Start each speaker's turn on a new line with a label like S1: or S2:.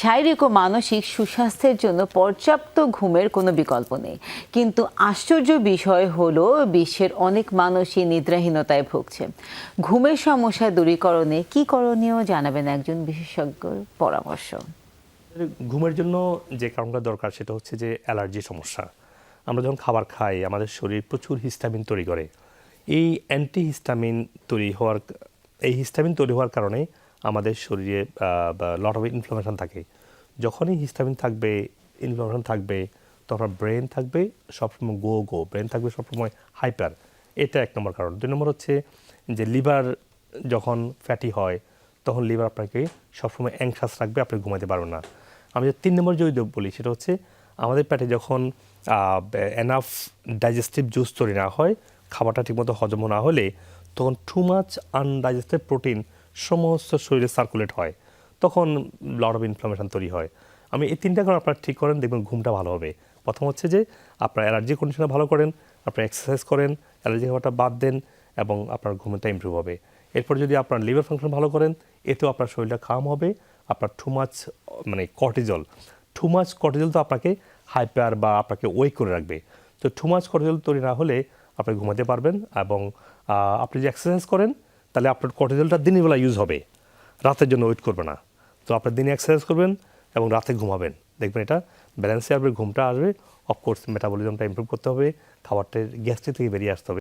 S1: শারীরিক ও মানসিক সুস্বাস্থ্যের জন্য পর্যাপ্ত ঘুমের কোনো বিকল্প নেই। কিন্তু আশ্চর্য বিষয় হলো, বিশ্বের অনেক মানুষই নিদ্রাহীনতায় ভুগছে। ঘুমের সমস্যা দূরীকরণে কি করণীয় জানাবেন একজন বিশেষজ্ঞর পরামর্শ।
S2: ঘুমের জন্য যে কারণটা দরকার, সেটা হচ্ছে যে অ্যালার্জি সমস্যা। আমরা যখন খাবার খাই, আমাদের শরীর প্রচুর হিস্টামিন তৈরি করে। এই অ্যান্টি হিস্টামিন তৈরি হওয়ার, এই হিস্টামিন তৈরি হওয়ার কারণে আমাদের শরীরে লট অফ ইনফ্লামেশন থাকে। যখনই হিস্টামিন থাকবে ইনফ্লামেশন থাকবে, তখন ব্রেন থাকবে, সবসময় গো গো ব্রেন থাকবে সবসময় হাইপার এটা এক নম্বর কারণ। দুই নম্বর হচ্ছে যে লিভার যখন ফ্যাটি হয়, তখন লিভার আপনাকে সবসময় অ্যাংশাস রাখবে, আপনি ঘুমাতে পারবেন না। আমি যে তিন নম্বর যদি বলি, সেটা হচ্ছে আমাদের পেটে যখন এনাফ ডাইজেস্টিভ জুস তৈরি না হয়, খাবারটা ঠিকমতো হজম না হলে, তখন টু মাচ আনডাইজেস্টেড প্রোটিন সমস্ত শরীরে সার্কুলেট হয়, তখন লট অফ ইনফ্লামেশন তৈরি হয়। আমি এই তিনটা কারণ আপনারা ঠিক করেন, দেখবেন ঘুমটা ভালো হবে। প্রথম হচ্ছে যে, আপনার অ্যালার্জি কন্ডিশনটা ভালো করেন, আপনার এক্সারসাইজ করেন অ্যালার্জি খাবারটা বাদ দেন এবং আপনার ঘুমটা ইমপ্রুভ হবে। এরপর যদি আপনার লিভার ফাংশন ভালো করেন, এতেও আপনার শরীরটা খাম হবে, আপনার টু মাছ মানে কর্টিজল টু মাছ কর্টিজল তো আপনাকে হাইপার বা আপনাকে ওয়েক করে রাখবে। তো টু মাছ কর্টিজল তৈরি না হলে আপনি ঘুমাতে পারবেন এবং আপনি যে এক্সারসাইজ করেন তাহলে আপনার কর্টিজলটা দিনের বেলা ইউজ হবে। রাতের জন্য ওয়েট করবে না। তো আপনি দিনে এক্সারসাইজ করবেন এবং রাতে ঘুমাবেন। দেখবেন এটা ব্যালেন্সে আসবে, ঘুমটা আসবে। অফকোর্স মেটাবলিজমটা ইম্প্রুভ করতে হবে। খাবারটা গ্যাস্ট্রিক থেকে বেরিয়ে আসতে হবে।